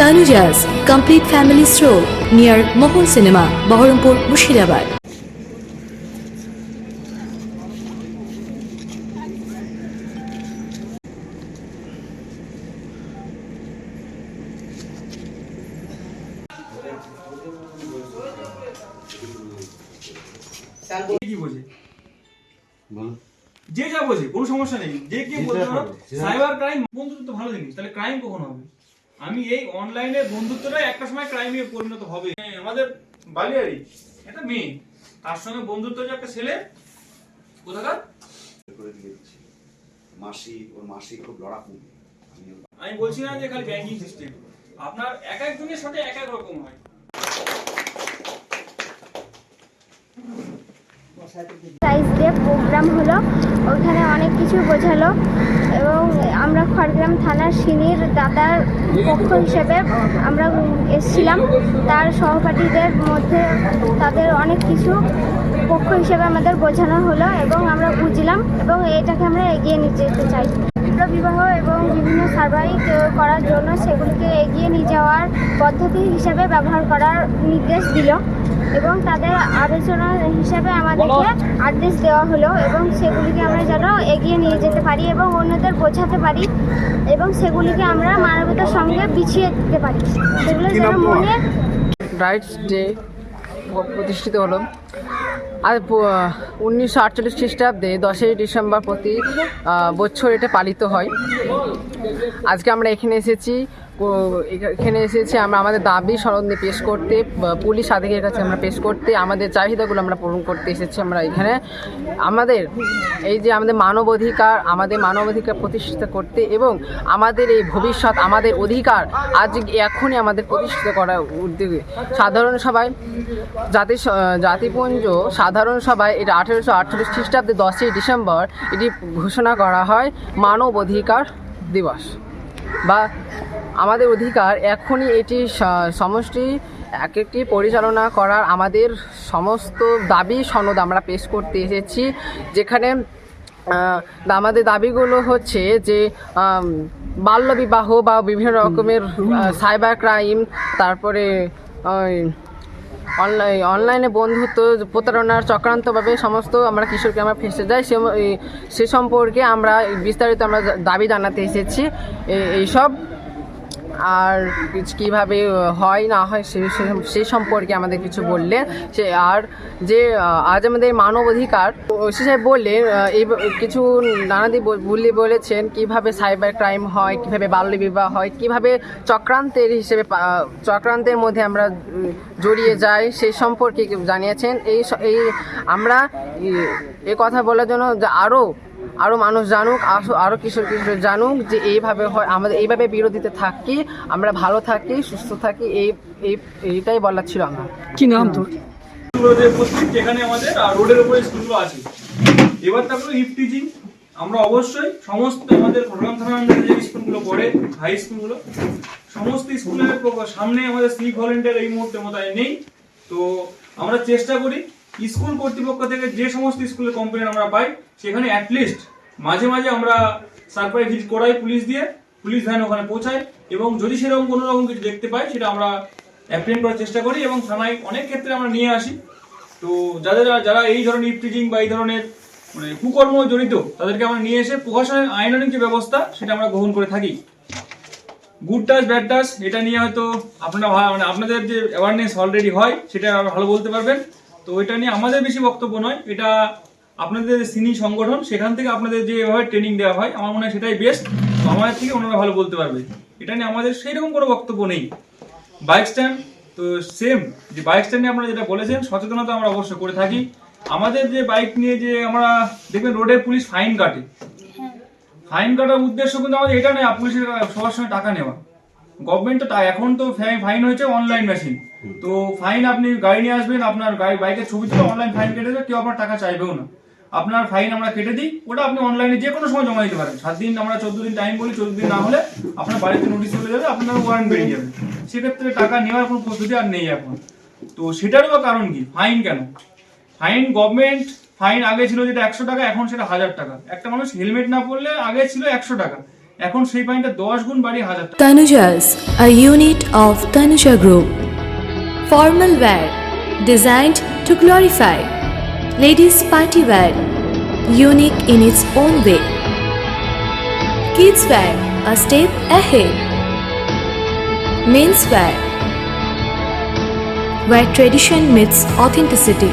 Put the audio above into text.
Tanuja's complete family store near Mohan cinema Baharampur Murshidabad কি বোঝে যে যা বোঝে কোনো সমস্যা নেই। যে কে বলতে সাইবার ক্রাইম বন্ধুত্ব তো ভালো জিনিস তাহলে ক্রাইম কখন হবে? আমি এই অনলাইনে বন্ধুত্বটাই একটা সময় ক্রাইমে পরিণত হবে। হ্যাঁ, আমাদের বালিয়ারি এটা মেয়ে তার সঙ্গে বন্ধুত্ব যে একটা ছেলে কোথাকার? করে দিয়েছি মাসি ওর মাসি খুব লড়াকু। আমি আমি বলছি না যে খালি ব্যাংকিং সিস্টেম আপনার এক একজনের সাথে এক এক রকম হয়। ডে প্রোগ্রাম হলো। ওখানে অনেক কিছু বোঝালো। এবং আমরা খড়গ্রাম থানার সিনির দাদার পক্ষ হিসেবে আমরা এসেছিলাম। তার সহপাঠীদের মধ্যে তাদের অনেক কিছু পক্ষ হিসেবে আমাদের বোঝানো হলো এবং আমরা বুঝলাম এবং এটাকে আমরা এগিয়ে নিয়ে যেতে চাই। বাল্য বিবাহ এবং বিভিন্ন সার্ভাইভ করার জন্য সেগুলিকে এগিয়ে নিয়ে যাওয়ার পদ্ধতি হিসাবে ব্যবহার করার নির্দেশ দিল এবং তাদের আলোচনা হিসাবে আমাদেরকে আদেশ দেওয়া হলো এবং সেগুলিকে আমরা যেন এগিয়ে নিয়ে যেতে পারি এবং অন্যদের বোঝাতে পারি এবং সেগুলিকে আমরা মানবতার সঙ্গে বিছিয়ে দিতে পারি। সেগুলো যেন মনে রাইটস ডে প্রতিষ্ঠিত হলো। আর উনিশশো আটচল্লিশ খ্রিস্টাব্দে দশই ডিসেম্বর প্রতি বছর এটা পালিত হয়। আজকে আমরা এখানে এসেছি এখানে এসেছি আমরা, আমাদের দাবি স্মরণে পেশ করতে পুলিশ আধিকারিকের কাছে আমরা পেশ করতে, আমাদের চাহিদাগুলো আমরা পূরণ করতে এসেছি আমরা এখানে। আমাদের এই যে আমাদের মানবাধিকার আমাদের মানবাধিকার প্রতিষ্ঠিত করতে এবং আমাদের এই ভবিষ্যৎ, আমাদের অধিকার আজ এখনই আমাদের প্রতিষ্ঠিত করার উদ্যোগে। সাধারণ সভায় জাতি জাতিপুঞ্জ সাধারণ সভায় এটা আঠেরোশো আটচল্লিশ খ্রিস্টাব্দে দশই ডিসেম্বর এটি ঘোষণা করা হয় মানব অধিকার দিবস বা আমাদের অধিকার, এখনই এটি সমষ্টি এক একটি পরিচালনা করার আমাদের সমস্ত দাবি সনদ আমরা পেশ করতে এসেছি, যেখানে আমাদের দাবিগুলো হচ্ছে যে বাল্যবিবাহ বা বিভিন্ন রকমের সাইবার ক্রাইম, তারপরে অনলাইন অনলাইনে বন্ধুত্ব, প্রতারণার চক্রান্তভাবে সমস্ত আমরা কিশোরকে আমরা ফেসে যাই, সে সে সম্পর্কে আমরা বিস্তারিত আমরা দাবি জানাতে এসেছি। এইসব আর কীভাবে হয়, না হয়, সে, সে- সে সম্পর্কে আমাদের কিছু বললেন। সে, আর যে আজ আমাদের মানব অধিকার ওসি সাহেব বললেন এই কিছু নানাদি বল- বলেছেন, কীভাবে সাইবার ক্রাইম হয়, কীভাবে বাল্যবিবাহ হয়, কীভাবে চক্রান্তের হিসেবে চক্রান্তের মধ্যে আমরা জড়িয়ে যাই সেই সম্পর্কে জানিয়েছেন। এই এই আমরা, এ কথা বলার জন্য আরও আরও মানুষ জানুক আরও- আরও কিশোর কিশোর জানুক যে এইভাবে হয় আমাদের এইভাবে বিরোধীতে থাকি আমরা ভালো থাকি সুস্থ থাকি এই এই এইটাই বলার ছিল আমার। কি নাম তোর? যেখানে আমাদের আর রোডের উপরে স্কুলগুলো আছে। এবার তারপরে ইফটিজিং আমরা অবশ্যই সমস্ত আমাদের প্রোগ্রাম থানার যে স্কুলগুলো পড়ে হাই স্কুলগুলো সমস্ত স্কুলের সামনে আমাদের সিভিক ভলেন্টিয়ার এই মুহূর্তে মোতায়েন নেই। তো আমরা চেষ্টা করি স্কুল কর্তৃপক্ষ থেকে যে সমস্ত স্কুলের কমপ্লেন আমরা পাই, সেখানে অ্যাটলিস্ট মাঝে মাঝে আমরা সারপ্রাইজ ভিজিট করাই পুলিশ দিয়ে, পুলিশ ভ্যান ওখানে পৌঁছায় এবং যদি সেরকম কোনো রকম কিছু দেখতে পাই, সেটা আমরা অ্যাপ্রিয়েন্ট করার চেষ্টা করি এবং থানায় অনেক ক্ষেত্রে আমরা নিয়ে আসি। তো যাদের যারা এই ধরনের ইফটিজিং বা এই ধরনের মানে কুকর্ম জড়িত, তাদেরকে আমরা নিয়ে এসে প্রশাসনের আইনানুগ যে ব্যবস্থা, সেটা আমরা গ্রহণ করে থাকি। গুড টাচ ব্যাড টাচ এটা নিয়ে হয়তো আপনারা মানে আপনাদের যে অ্যাওয়ারনেস অলরেডি হয়, সেটা ভালো বলতে পারবেন। তো এটা নিয়ে আমাদের বেশি বক্তব্য নয়। এটা আপনাদের সিনি সংগঠন সেখান থেকে আপনাদের যে এভাবে ট্রেনিং দেওয়া হয় আমার মনে হয় সেটাই বেস্ট তো আমাদের থেকে ওনারা ভালো বলতে পারবে। এটা নিয়ে আমাদের সেই রকম কোনো বক্তব্য নেই। বাইক স্ট্যান্ড তো সেম যে বাইক স্ট্যান্ড নিয়ে আপনারা যেটা বলেছেন সচেতনতা আমরা অবশ্যই করে থাকি। আমাদের যে বাইক নিয়ে যে আমরা দেখবেন রোডে পুলিশ ফাইন কাটে। ফাইন কাটার উদ্দেশ্য কিন্তু আমাদের এটা নয় পুলিশের সবার সঙ্গে টাকা নেওয়া। গভর্নমেন্ট তো এখন তো ফাইন হয়েছে অনলাইন মেশিন তো ফাইন আপনি গাড়ি নিয়ে আসবেন আপনার গাড়ি বাইকের ছবি তুলে অনলাইন ফাইন কেটে দেবে কেউ আপনার টাকা চাইবেও না। আপনার ফাইন আমরা কেটে দিই ওটা আপনি অনলাইনে যে কোনো সময় জমা দিতে পারেন। সাত দিন আমরা চোদ্দ দিন টাইম বলি চোদ্দ দিন না হলে আপনার বাড়িতে নোটিশ চলে যাবে আপনার ওয়ারেন্ট বেরিয়ে যাবে। সেক্ষেত্রে টাকা নেওয়ার কোনো পদ্ধতি আর নেই এখন। তো সেটারও বা কারণ কি? ফাইন কেন? ফাইন গভর্নমেন্ট ফাইন আগে ছিল যেটা একশো টাকা এখন সেটা হাজার টাকা। একটা মানুষ হেলমেট না পরলে আগে ছিল একশো টাকা। এখন সেই পানিটা দশ গুণ বাড়িয়ে হাজার Tanujas, a unit of Tanuja Group. Formal wear, designed to glorify. Ladies' party wear, unique in its own way. Kids wear, a step ahead. Men's wear, where tradition meets authenticity.